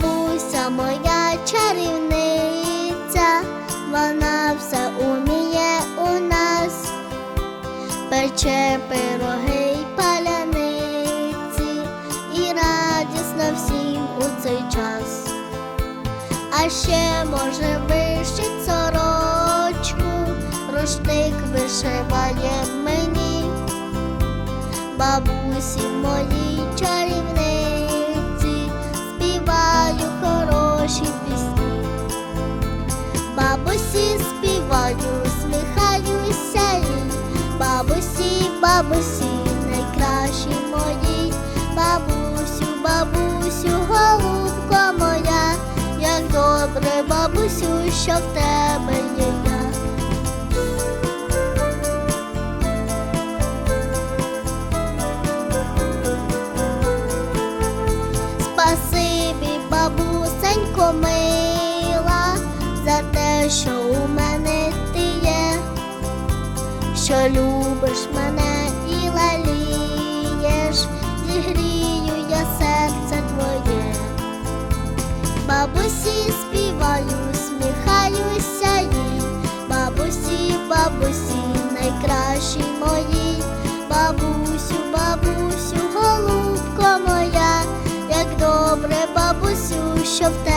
бабуся моя чарівниця, вона все уміє у нас, пече пироги й паляниці і радісно всім у цей час, а ще може вишить сорочку, рушник вишиває мені, бабусі моїй чарівниці бабусі, найкращі мої, бабусю, бабусю, голубко моя, як добре, бабусю, що в тебе є. Спасибі, бабусенько мила, за те, що у мене ти є, що любиш мене Співаю, усміхаюся їй, бабусі, бабусі, найкращі мої, бабусю, бабусю, голубко моя, як добре, бабусю, що в тебе